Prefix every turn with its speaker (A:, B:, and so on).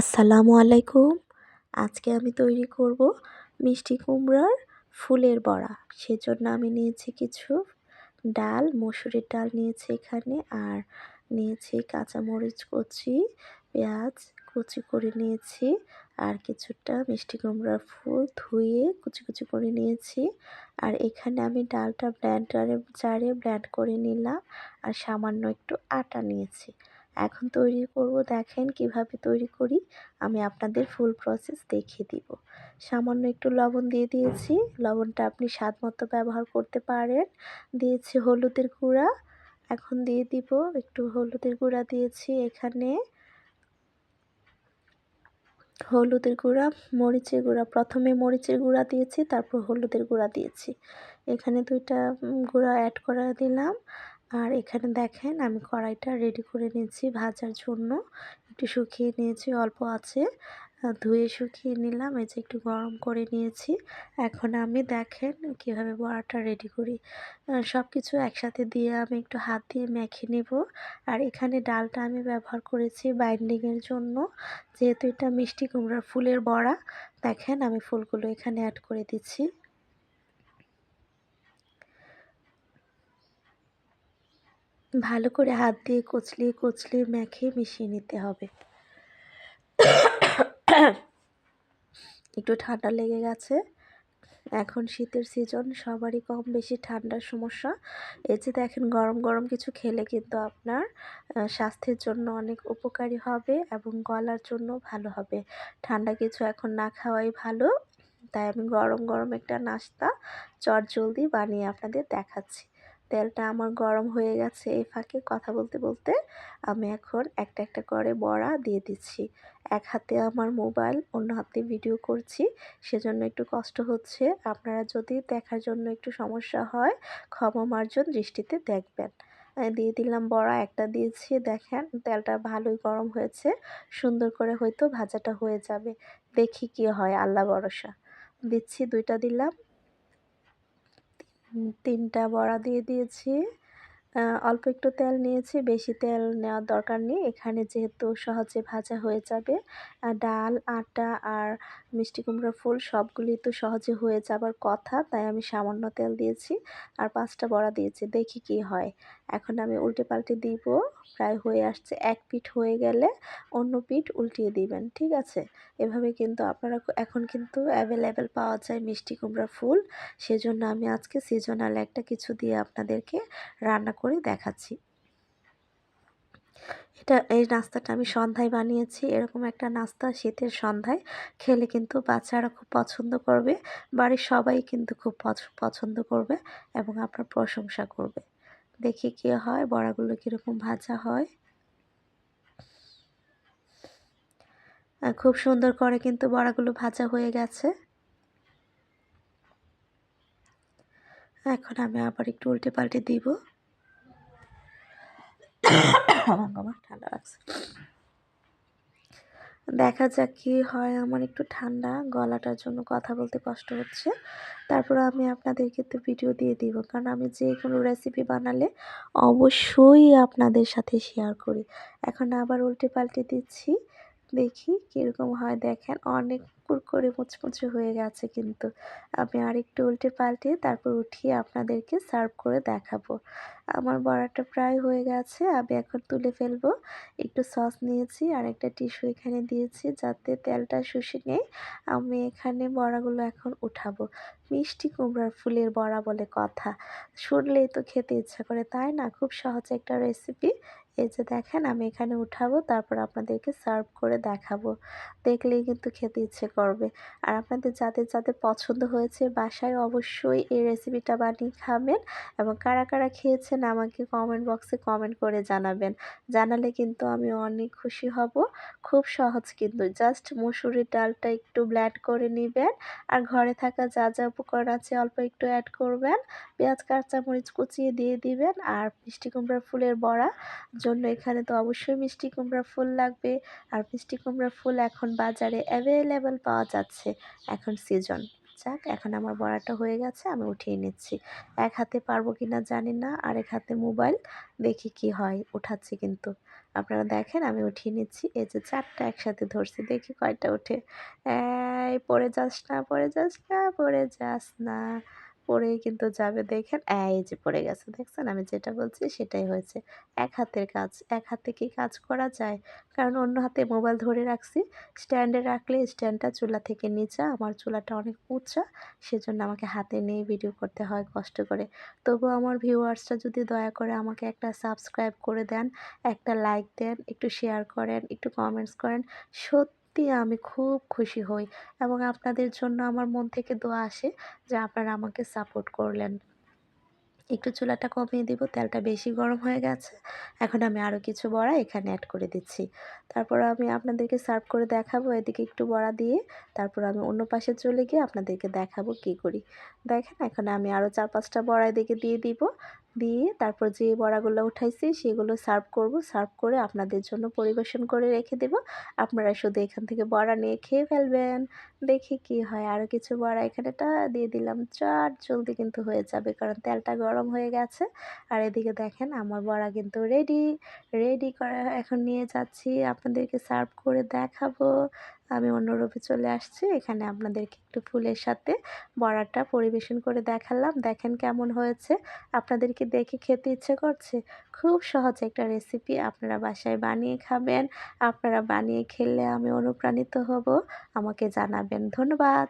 A: আসসালামু আলাইকুম। আজকে আমি তৈরি করব মিষ্টি কুমড়ার ফুলের বড়া। সেজন্য আমি নিয়েছি কিছু ডাল, মসুরির ডাল নিয়েছি এখানে, আর নিয়েছি কাঁচামরিচ, কচি, পেঁয়াজ, কুচি করে নিয়েছি, আর কিছুটা মিষ্টি কুমড়ার ফুল ধুয়ে কুচি কুচি করে নিয়েছি। আর এখানে আমি ডালটা ব্ল্যান্ডারে জারে ব্ল্যান্ড করে নিলাম, আর সামান্য একটু আটা নিয়েছি। এখন তৈরি করব, দেখেন কীভাবে তৈরি করি। আমি আপনাদের ফুল প্রসেস দেখিয়ে দিব। সামান্য একটু লবণ দিয়ে দিয়েছি। লবণটা আপনি স্বাদ মতো ব্যবহার করতে পারেন। দিয়েছি হলুদের গুঁড়া। এখন দিয়ে দিব একটু হলুদের গুঁড়া দিয়েছি এখানে। হলুদের গুঁড়া, মরিচের গুঁড়া। প্রথমে মরিচের গুঁড়া দিয়েছি, তারপর হলুদের গুঁড়া দিয়েছি। এখানে দুইটা গুঁড়া অ্যাড করা দিলাম। আর এখানে দেখেন আমি কড়াইটা রেডি করে নিয়েছি ভাজার জন্য। একটু শুকিয়ে নিয়েছি, অল্প আছে। ধুয়ে শুকিয়ে নিলাম, এই যে একটু গরম করে নিয়েছি। এখন আমি দেখেন কীভাবে বড়াটা রেডি করি। সব কিছু একসাথে দিয়ে আমি একটু হাত দিয়ে মেখে নেব। আর এখানে ডালটা আমি ব্যবহার করেছি বাইন্ডিংয়ের জন্য। যেহেতু এটা মিষ্টি কুমড়ার ফুলের বড়া, দেখেন আমি ফুলগুলো এখানে অ্যাড করে দিচ্ছি। ভালো করে হাত দিয়ে কচলিয়ে কচলিয়ে মেখে মিশিয়ে নিতে হবে। একটু ঠান্ডা লেগে গেছে। এখন শীতের সিজন সবারই কম বেশি ঠান্ডার সমস্যা। এই যে দেখেন, গরম গরম কিছু খেলে কিন্তু আপনার স্বাস্থ্যের জন্য অনেক উপকারী হবে এবং গলার জন্য ভালো হবে। ঠান্ডা কিছু এখন না খাওয়াই ভালো। তাই আমি গরম গরম একটা নাস্তা চট জলদি বানিয়ে আপনাদের দেখাচ্ছি। তেলটা আমার গরম হয়ে গেছে এই ফাঁকে কথা বলতে বলতে আমি এখন একটা একটা করে বড়া দিয়ে দিচ্ছি। এক হাতে আমার মোবাইল, অন্য হাতে ভিডিও করছি। সেজন্য একটু কষ্ট হচ্ছে। আপনারা যদি দেখার জন্য একটু সমস্যা হয়, ক্ষমা মার্জন দৃষ্টিতে দেখবেন। দিয়ে দিলাম বড়া, একটা দিয়েছি। দেখেন, তেলটা ভালোই গরম হয়েছে। সুন্দর করে হয়তো ভাজাটা হয়ে যাবে। দেখি কি হয়, আল্লাহ ভরসা। দিচ্ছি, দুইটা দিলাম। তিনটা বড়া দিয়ে দিয়েছি। অল্প একটু তেল নিয়েছি, বেশি তেল নেওয়ার দরকার নেই। এখানে যেহেতু সহজে ভাজা হয়ে যাবে ডাল, আটা আর মিষ্টি কুমড়োর ফুল সবগুলি তো সহজে হয়ে যাবার কথা, তাই আমি সামান্য তেল দিয়েছি আর পাঁচটা বড়া দিয়েছি, দেখি কি হয়। এখন আমি উল্টে পাল্টে দিব, প্রায় হয়ে আসছে, এক পিঠ হয়ে গেলে অন্য পিঠ উল্টিয়ে দিবেন, ঠিক আছে? এভাবে কিন্তু আপনারা এখন কিন্তু অ্যাভেলেবেল পাওয়া যায় মিষ্টি কুমড়া ফুল। সেজন্য আমি আজকে সিজনাল একটা কিছু দিয়ে আপনাদেরকে রান্না দেখাচ্ছি। এটা, এই নাস্তাটা আমি সন্ধ্যায় বানিয়েছি। এরকম একটা নাস্তা শীতের সন্ধ্যায়। খেলে কিন্তু বাচ্চারা খুব পছন্দ করবে। বাড়ির সবাই কিন্তু খুব পছন্দ করবে এবং আপনার প্রশংসা করবে। দেখি কি হয়, বড়াগুলো কীরকম ভাজা হয়। খুব সুন্দর করে কিন্তু বড়াগুলো ভাজা হয়ে গেছে। এখন আমি আবার একটু উল্টে পাল্টে দিব। আমার ঠান্ডা লাগছে। দেখা যাক কি হয়, আমার একটু ঠান্ডা, গলাটার জন্য কথা বলতে কষ্ট হচ্ছে। তারপর আমি আপনাদেরকে তো ভিডিও দিয়ে দিব, কারণ আমি যে কোনো রেসিপি বানালে অবশ্যই আপনাদের সাথে শেয়ার করি। এখন আবার উল্টে পাল্টে দিচ্ছি, দেখি কীরকম হয়। দেখেন, অনেক কুরকুরে মুচমুচে হয়ে গেছে কিন্তু। আমি আরেকটু উল্টে পাল্টে তারপর উঠিয়ে আপনাদেরকে সার্ভ করে দেখাবো। আমার বড়াটা প্রায় হয়ে গেছে, আমি এখন তুলে ফেলব। একটু সস নিয়েছি আর একটা টিস্যু এখানে দিয়েছি যাতে তেলটা শুষে নেই আমি এখানে বড়াগুলো এখন উঠাবো। মিষ্টি কুমড়ার ফুলের বড়া বলে কথা। শুনলেই তো খেতে ইচ্ছা করে, তাই না? খুব সহজ একটা রেসিপি এই যে দেখেন, আমি এখানে উঠাবো, তারপর আপনাদেরকে সার্ভ করে দেখাবো। দেখলেই কিন্তু খেতে ইচ্ছে করবে। আর আপনাদের যাদের যাদের পছন্দ হয়েছে বাসায় অবশ্যই এই রেসিপিটা বানিয়ে খাবেন এবং কারা কারা খেয়েছেন আমাকে কমেন্ট বক্সে কমেন্ট করে জানাবেন। জানালে কিন্তু আমি অনেক খুশি হব। খুব সহজ কিন্তু। জাস্ট মুসুরির ডালটা একটু ব্ল্যাড করে নেবেন। আর ঘরে থাকা যা যা উপকরণ আছে অল্প একটু অ্যাড করবেন। পেঁয়াজ, কাঁচামরিচ কুচিয়ে দিয়ে দিবেন। আর মিষ্টি কুমড়ার ফুলের বড়া। জন্য এখানে তো অবশ্যই মিষ্টি কুমড়া ফুল লাগবে। আর মিষ্টি কুমড়া ফুল এখন বাজারে অ্যাভেলেবেল পাওয়া যাচ্ছে এখন সিজন যাক, এখন আমার বড়াটা হয়ে গেছে, আমি উঠিয়ে নিচ্ছি। এক হাতে পারব কি না জানি না আর এক হাতে মোবাইল, দেখি কি হয়, উঠাচ্ছি কিন্তু। আপনারা দেখেন, আমি উঠিয়ে নিচ্ছি, এই যে চারটা একসাথে ধরছি, দেখি কয়টা উঠে। এই, পড়ে যাস না, পড়ে যাস না, পড়ে যাস না। পড়েই কিন্তু যাবে দেখেন, এই যে পড়ে গেছে দেখছেন? আমি যেটা বলছি সেটাই হয়েছে। এক হাতের কাজ, এক হাতে কি কাজ করা যায়? কারণ অন্য হাতে মোবাইল ধরে রাখছি, স্ট্যান্ডে রাখলে স্ট্যান্ডটা চুলা থেকে নিচা, আমার চুলাটা অনেক উঁচা, সেজন্য আমাকে হাতে নিয়ে ভিডিও করতে হয় কষ্ট করে। তবু আমার ভিউয়ার্সরা যদি দয়া করে আমাকে একটা সাবস্ক্রাইব করে দেন, একটা লাইক দেন, একটু শেয়ার করেন, একটু কমেন্টস করেন, সত্যি আমি খুব খুশি হই এবং আপনাদের জন্য আমার মন থেকে দোয়া আসে যে আপনারা আমাকে সাপোর্ট করলেন। একটু চুলাটা কমিয়ে দিব, তেলটা বেশি গরম হয়ে গেছে। এখন আমি আরও কিছু বড়া এখানে অ্যাড করে দিচ্ছি। তারপর আমি আপনাদেরকে সার্ভ করে দেখাবো, এদিকে একটু বড়া দিয়ে। তারপর আমি অন্য পাশে চলে গিয়ে আপনাদেরকে দেখাবো কি করি। দেখেন, এখন আমি আরও চার পাঁচটা বড়া এদিকে দিয়ে দিব। দিয়ে তারপর যে বড়াগুলো উঠাইছি, সেগুলো সার্ভ করব। সার্ভ করে আপনাদের জন্য পরিবেশন করে রেখে দেব। আপনারা শুধু এখান থেকে বড়া নিয়ে খেয়ে ফেলবেন। দেখি কি হয়। আরও কিছু বড়া এখানেটা দিয়ে দিলাম। চার জলদি কিন্তু হয়ে যাবে, কারণ তেলটা গরম হয়ে গেছে। আর এদিকে দেখেন, আমার বড়া কিন্তু রেডি। রেডি করা এখন নিয়ে যাচ্ছি। আপনাদেরকে সার্ভ করে দেখাবো। আমি অন্য রূপে চলে আসছি। এখানে আপনাদেরকে একটু ফুলের সাথে বড়াটা পরিবেশন করে দেখালাম। দেখেন কেমন হয়েছে। আপনাদেরকে দেখে খেতে ইচ্ছে করছে। খুব সহজ একটা রেসিপি আপনারা বাসায় বানিয়ে খাবেন। আপনারা বানিয়ে খেলে আমি অনুপ্রাণিত হব। আমাকে জানাবেন। ধন্যবাদ।